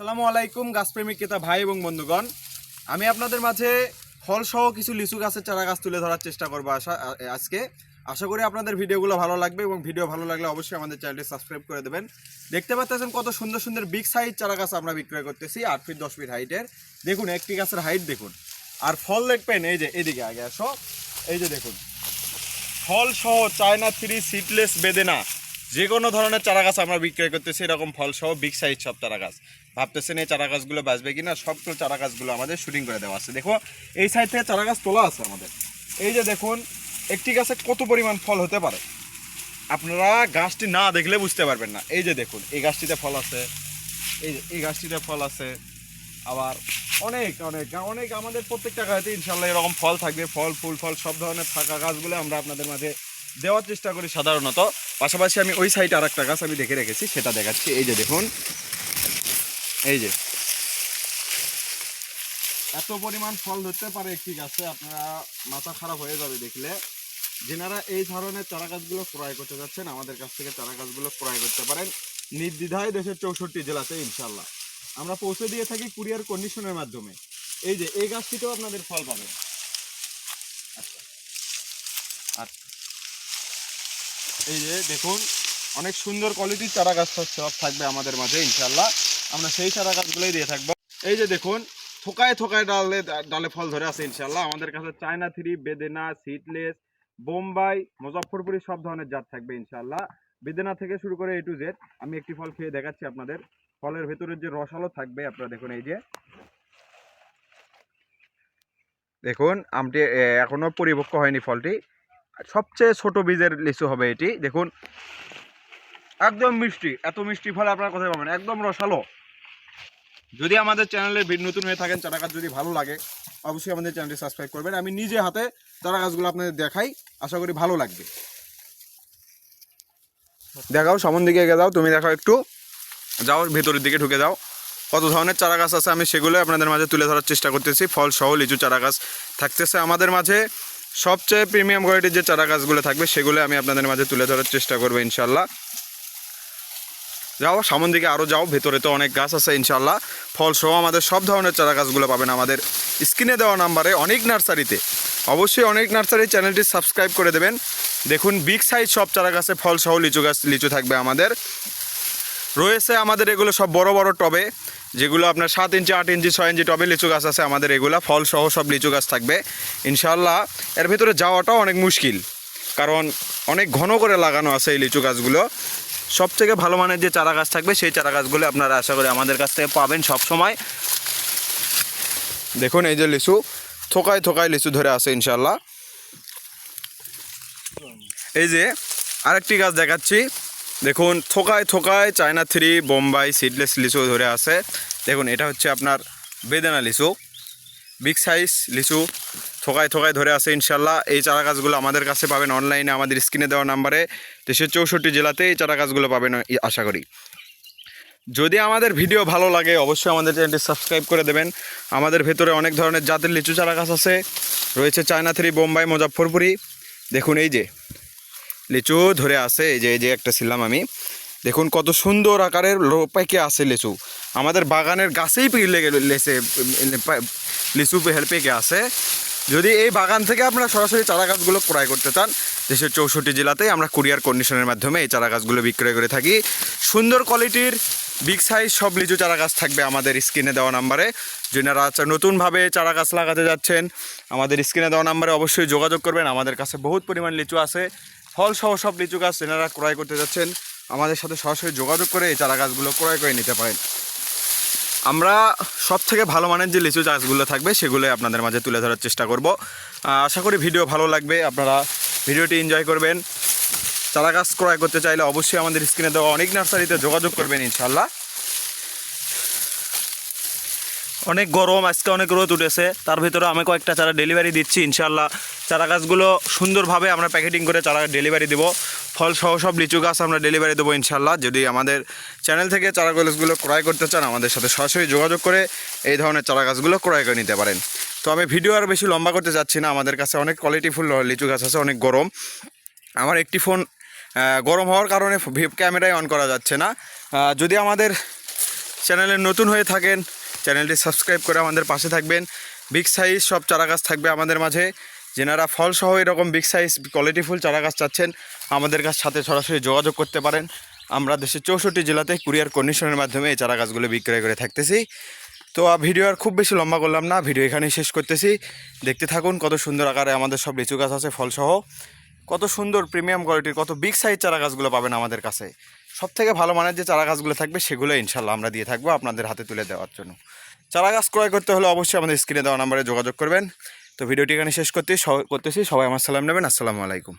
আসসালামু আলাইকুম, গাছপ্রেমিক ক্রেতা ভাই এবং বন্ধুগণ। আমি আপনাদের মাঝে ফল সহ কিছু লিচু গাছের চারা গাছ তুলে ধরার চেষ্টা করব আশা, আজকে। আশা করি আপনাদের ভিডিওগুলো ভালো লাগবে এবং ভিডিও ভালো লাগলে অবশ্যই আমাদের চ্যানেলটি সাবস্ক্রাইব করে দেবেন। দেখতে পাচ্ছেন কত সুন্দর সুন্দর বিগ সাইজ চারা গাছ আমরা বিক্রয় করতেছি, আট ফিট, দশ ফিট হাইটের। দেখুন, একটি গাছের হাইট দেখুন। আর ফল দেখবেন, এই যে, এদিকে আগে আসো। এই যে দেখুন। ফল সহ চায়না থ্রি সিডলেস বেদেনা। যে কোনো ধরনের চারা গাছ আমরা বিক্রয় করতেছি, এরকম ফল সহ বিগ সাইজ সব চারা গাছ ভাবতেছেন এই চারা গাছগুলো বাঁচবে কিনা? সবগুলো চারা গাছগুলো আমাদের শুটিং করে দেওয়া আছে। দেখো, এই সাইড থেকে চারা গাছ তোলা আছে আমাদের। এই যে দেখুন, একটি গাছে কত পরিমাণ ফল হতে পারে? আপনারা গাছটি না দেখলে বুঝতে পারবেন না। এই যে দেখুন, এই গাছটিতে ফল আছে, এই যে, এই গাছটিতে ফল আছে। আবার অনেক অনেক অনেক আমাদের প্রত্যেকটা গাছে ইনশাল্লাহ এরকম ফল থাকবে। ফল, ফুল, ফল, সব ধরনের থাকা গাছগুলো আমরা আপনাদের মাঝে দেওয়ার চেষ্টা করি সাধারণত। পাশাপাশি আমি ওই সাইডে আর একটা গাছ আমি দেখে রেখেছি, সেটা দেখাচ্ছি। এই যে দেখুন, এই যে। এত পরিমাণ ফল ধরতে পারে একটি গাছে, আপনারা মাথা খারাপ হয়ে যাবে দেখলে। যেনারা এই ধরনের চারা গাছগুলো ক্রয় করতে যাচ্ছেন, আমাদের কাছ থেকে চারা গাছগুলো ক্রয় করতে পারেন। নির্দ্বিধায় দেশের চৌষট্টি জেলাতে ইনশাল্লাহ আমরা পৌঁছে দিয়ে থাকি কুরিয়ার কন্ডিশনের মাধ্যমে। এই যে, এই গাছটিতেও আপনাদের ফল পাবেন। এই যে দেখুন অনেক সুন্দর কোয়ালিটির চারা গাছ সব থাকবে আমাদের মাঝে ইনশাল্লাহ আমরা সেই চারা গাছগুলোই দিয়ে থাকব। এই যে দেখুন থোকায় থোকায় ডালে ডালে ফল ধরে আছে ইনশাল্লাহ আমাদের কাছে চায়না থ্রি বেদেনা সিটলেস বোম্বাই মুজফ্ফরপুরি সব ধরনের জাত থাকবে ইনশাল্লাহ বেদেনা থেকে শুরু করে এ টু জেড আমি একটি ফল খেয়ে দেখাচ্ছি আপনাদের। ফলের ভেতরের যে রসালো থাকবে আপনারা দেখুন এই যে। দেখুন আমটি এ, এখনও পরিপক্ক হয়নি ফলটি। সবচেয়ে ছোট বীজের লিচু হবে এটি। দেখুন। একদম মিষ্টি। এত মিষ্টি ফল আপনারা কোথায় পাবেন? একদম রসালো। যদি আমাদের চ্যানেলে নতুন হয়ে থাকেন, চারা গাছ যদি ভালো লাগে, অবশ্যই আমাদের চ্যানেলটি সাবস্ক্রাইব করবেন। আমি নিজে হাতে চারা গাছগুলো আপনাদের দেখাই। আশা করি ভালো লাগবে। দেখাও, সামন দিকে এগিয়ে যাও। তুমি দেখাও একটু। যাও, ভেতরের দিকে ঢুকে যাও। কত ধরনের চারা গাছ আছে আমি সেগুলো আপনাদের মাঝে তুলে ধরার চেষ্টা করতেছি। ফল সহ লিচু চারা গাছ থাকতেছে আমাদের মাঝে। সবচেয়ে প্রিমিয়াম কোয়ালিটির যে চারা গাছগুলো থাকবে, সেগুলো আমি আপনাদের মাঝে তুলে ধরার চেষ্টা করব ইনশাল্লাহ যাও, সামন দিকে আরও যাও, ভেতরে তো অনেক গাছ আছে ইনশাল্লাহ ফল সহ আমাদের সব ধরনের চারা গাছগুলো পাবেন আমাদের স্ক্রিনে দেওয়া নাম্বারে, অনেক নার্সারিতে। অবশ্যই অনেক নার্সারি চ্যানেলটি সাবস্ক্রাইব করে দেবেন। দেখুন বিগ সাইজ সব চারা গাছে ফল সহ লিচু গাছ, লিচু থাকবে আমাদের। রয়েছে আমাদের এগুলো সব বড় বড় টবে, যেগুলো আপনার সাত ইঞ্চি, আট ইঞ্চি, ছয় ইঞ্চি টবে লিচু গাছ আছে আমাদের এগুলো। ফল সহ সব লিচু গাছ থাকবে। ইনশাল্লাহ এর ভিতরে যাওয়াটাও অনেক মুশকিল, কারণ অনেক ঘন করে লাগানো আছে এই লিচু গাছগুলো। সব থেকে ভালো মানের যে চারা গাছ থাকবে, সেই চারা গাছগুলো আপনারা আশা করি আমাদের কাছ থেকে পাবেন সব সময় দেখুন এই যে লিচু, থোকায় থোকায় লিচু ধরে আছে ইনশাল্লাহ এই যে আরেকটি গাছ দেখাচ্ছি। দেখুন থোকায় থোকায় চায়না থ্রি বোম্বাই সিডলেস লিচু ধরে আছে। দেখুন, এটা হচ্ছে আপনার বেদানা লিচু বিগ সাইজ লিচু থোকায় থোকায় ধরে আছে ইনশাল্লাহ। এই চারা গাছগুলো আমাদের কাছে পাবেন অনলাইনে আমাদের স্ক্রিনে দেওয়া নাম্বারে। দেশের চৌষট্টি জেলাতে এই চারা গাছগুলো পাবেন আশা করি। যদি আমাদের ভিডিও ভালো লাগে, অবশ্যই আমাদের চ্যানেলটি সাবস্ক্রাইব করে দেবেন। আমাদের ভেতরে অনেক ধরনের জাতের লিচু চারা গাছ আছে। রয়েছে চায়না থ্রি বোম্বাই মুজফ্ফরপুরি দেখুন, এই যে লিচু ধরে আছে, এই যে এই যে একটা ছিলাম আমি। দেখুন কত সুন্দর আকারের পেকে আছে লিচু। আমাদের বাগানের গাছেই লেগে লেছে লিচু পেকে আছে। যদি এই বাগান থেকে আপনারা সরাসরি চারা গাছগুলো ক্রয় করতে চান, দেশের চৌষট্টি জেলাতেই আমরা কুরিয়ার কন্ডিশনের মাধ্যমে এই চারা গাছগুলো বিক্রয় করে থাকি। সুন্দর কোয়ালিটির, বিগ সাইজ সব লিচু চারা গাছ থাকবে আমাদের স্ক্রিনে দেওয়া নাম্বারে। চা- নতুনভাবে চারা গাছ লাগাতে যাচ্ছেন, আমাদের স্ক্রিনে দেওয়া নাম্বারে অবশ্যই যোগাযোগ করবেন। আমাদের কাছে বহুত পরিমাণ লিচু আছে। ফল সহ সব লিচু গাছ এনারা ক্রয় করতে যাচ্ছেন। আমাদের সাথে সরাসরি যোগাযোগ করে এই চারা গাছগুলো ক্রয় করে নিতে পারেন। আমরা সব থেকে ভালো মানের যে লিচু চাষগুলো থাকবে, সেগুলো আপনাদের মাঝে তুলে ধরার চেষ্টা করব। আশা করি ভিডিও ভালো লাগবে, আপনারা ভিডিওটি এনজয় করবেন। চারা গাছ ক্রয় করতে চাইলে অবশ্যই আমাদের স্ক্রিনে দেওয়া অনেক নার্সারিতে যোগাযোগ করবেন ইনশাল্লাহ অনেক গরম, আজকে অনেক রোদ উঠেছে। তার ভিতরে আমি কয়েকটা চারা ডেলিভারি দিচ্ছি ইনশাল্লাহ চারা গাছগুলো সুন্দরভাবে আমরা প্যাকেটিং করে চারা ডেলিভারি দেবো। ফল সহ সব লিচু গাছ আমরা ডেলিভারি দেবো ইনশাল্লাহ যদি আমাদের চ্যানেল থেকে চারা গাছগুলো ক্রয় করতে চান, আমাদের সাথে সরাসরি যোগাযোগ করে এই ধরনের চারা গাছগুলো ক্রয় করে নিতে পারেন। তো আমি ভিডিও আর বেশি লম্বা করতে যাচ্ছি না। আমাদের কাছে অনেক কোয়ালিটিফুল লিচু গাছ আছে, অনেক গরম। আমার একটি ফোন গরম হওয়ার কারণে ক্যামেরায় অন করা যাচ্ছে না। যদি আমাদের চ্যানেলে নতুন হয়ে থাকেন চ্যানেলটি সাবস্ক্রাইব করে আমাদের পাশে থাকবেন। বিগ সাইজ সব চারা গাছ থাকবে আমাদের মাঝে। যেনারা ফলসহ এরকম বিগ সাইজ কোয়ালিটিফুল চারা গাছ চাচ্ছেন, আমাদের কাছ সাথে সরাসরি যোগাযোগ করতে পারেন। আমরা দেশের চৌষট্টি জেলাতে কুরিয়ার কন্ডিশনের মাধ্যমে এই চারা গাছগুলো বিক্রয় করে থাকতেছি। তো ভিডিও আর খুব বেশি লম্বা করলাম না, ভিডিও এখানেই শেষ করতেছি। দেখতে থাকুন কত সুন্দর আকারে আমাদের সব লিচু গাছ আছে ফলসহ কত সুন্দর প্রিমিয়াম কোয়ালিটির কত বিগ সাইজ চারা গাছগুলো পাবেন আমাদের কাছে। সব থেকে ভালো মানের যে চারা গাছগুলো থাকবে সেগুলো ইনশাল্লাহ আমরা দিয়ে থাকব আপনাদের হাতে তুলে দেওয়ার জন্য। চারা গাছ ক্রয় করতে হলে অবশ্যই আমাদের স্ক্রিনে দেওয়া নাম্বারে যোগাযোগ করবেন। তো ভিডিওটি এখানে শেষ করতে করতেছি। সবাই আমার সালাম নেবেন। আসসালামু আলাইকুম।